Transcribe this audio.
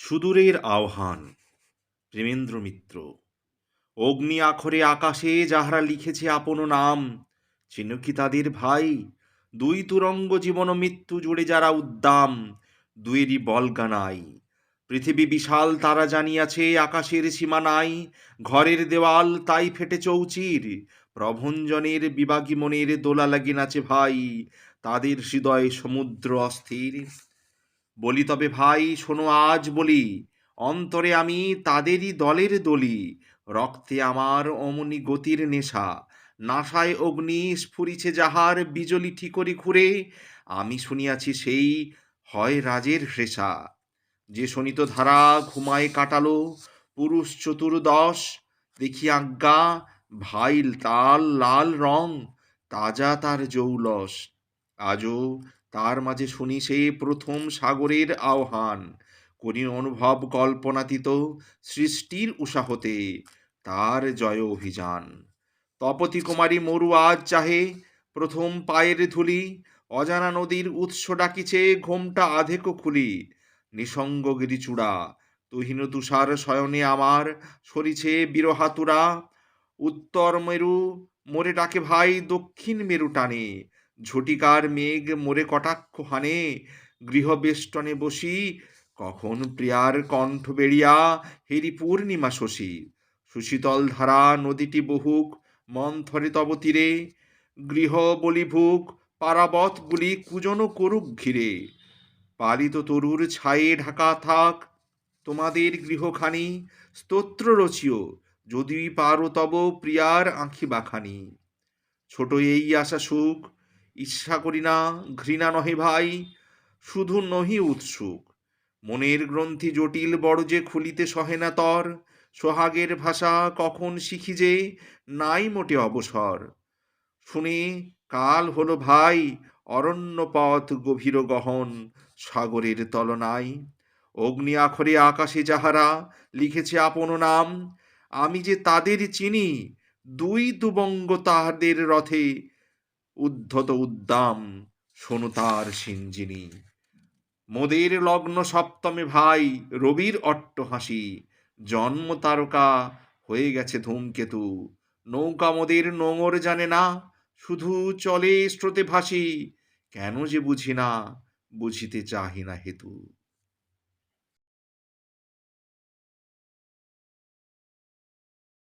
সুদূরের আহ্বান। প্রেমেন্দ্র মিত্র, অগ্নি আখরে আকাশে যাহারা লিখেছে আপন নাম চিনো কি তাদের ভাই? দুই তুরঙ্গ জীবন মৃত্যু জুড়ে যারা উদ্দাম দুয়েরই বলগা নাই পৃথিবী বিশাল, তারা জানিয়াছে আকাশের সীমা নাই, ঘরের দেওয়াল তাই ফেটে চৌচির, প্রভঞ্জনের বিবাগী মনের দোলা লাগি নাচে ভাই, তাদের হৃদয়ে সমুদ্র অস্থির। বলি তবে ভাই, শোনো, আজ বলি, অন্তরে আমি তাদেরই দলের দলি, রক্তে আমার অমনি গতির নেশা নাশায় অগ্নি স্ফুরিছে যাহার বিজলি ঠিকরি খুঁড়ে, আমি শুনিয়াছি সেই হয় রাজের হ্রেষা যে শোনিত ধারা ঘুমায় কাটালো, পুরুষ চতুর্দশ, দেখি আজ্ঞা, ভাইল তাল, লাল রং, তাজা তার জৌলস। আজও তার মাঝে শুনি সে প্রথম সাগরের আহ্বান। করি অনুভব কল্পনাতীত সৃষ্টির উষা হতে তার জয় অভিযান। তপতি কুমারী মরু আজ চাহে প্রথম পায়ের ধুলি, অজানা নদীর উৎস ডাকিছে ঘোমটা আধেক খুলি। নিসঙ্গ গিরিচূড়া, তুহিন তুষার শয়নে আমার সরিছে বিরহাতুরা। উত্তর মেরু, মোরে ডাকে ভাই দক্ষিণ মেরু টানে। ঝটিকার মেঘ মোরে কটাক্ষ হানে, গৃহবেষ্টনে বসি, কখন প্রিয়ার কণ্ঠ বেড়িয়া হেরি পূর্ণিমা শশী। সুশীতল ধারা নদীটি বহুক মন্থরে তব তীরে, গৃহ বলিভুক পারাবতগুলি কুজন করুক ঘিরে। পালিত তরুর ছায়ে ঢাকা থাক, তোমাদের গৃহখানি, স্তোত্র রচিও যদি পারো তব প্রিয়ার আঁখি বাখানি ছোট এই আশা সুখ ঈর্ষা করি না, ঘৃণা নহে ভাই, শুধু নহি উৎসুক। মনের গ্রন্থি জটিল, বড় যে খুলিতে সহে না তর, সোহাগের ভাষা কখন শিখি যে নাই মোটে অবসর। শুনে কাল হলো ভাই, অরণ্য পথ গভীর গহন, সাগরের তলনায় অগ্নি আখরে আকাশে যাহারা লিখেছে আপন নাম, আমি যে তাদের চিনি, দুই দুবঙ্গ তাহাদের রথে উদ্ধত উদ্দাম, শোনো তার সিঞ্জিনী। মোদের লগ্ন সপ্তমে ভাই, রবির অট্ট হাসি। জন্ম তারকা হয়ে গেছে ধূমকেতু। নৌকা মোদের নোঙর জানে না, শুধু চলে স্রোতে ভাসি। কেন যে বুঝি না, বুঝিতে চাহি না হেতু।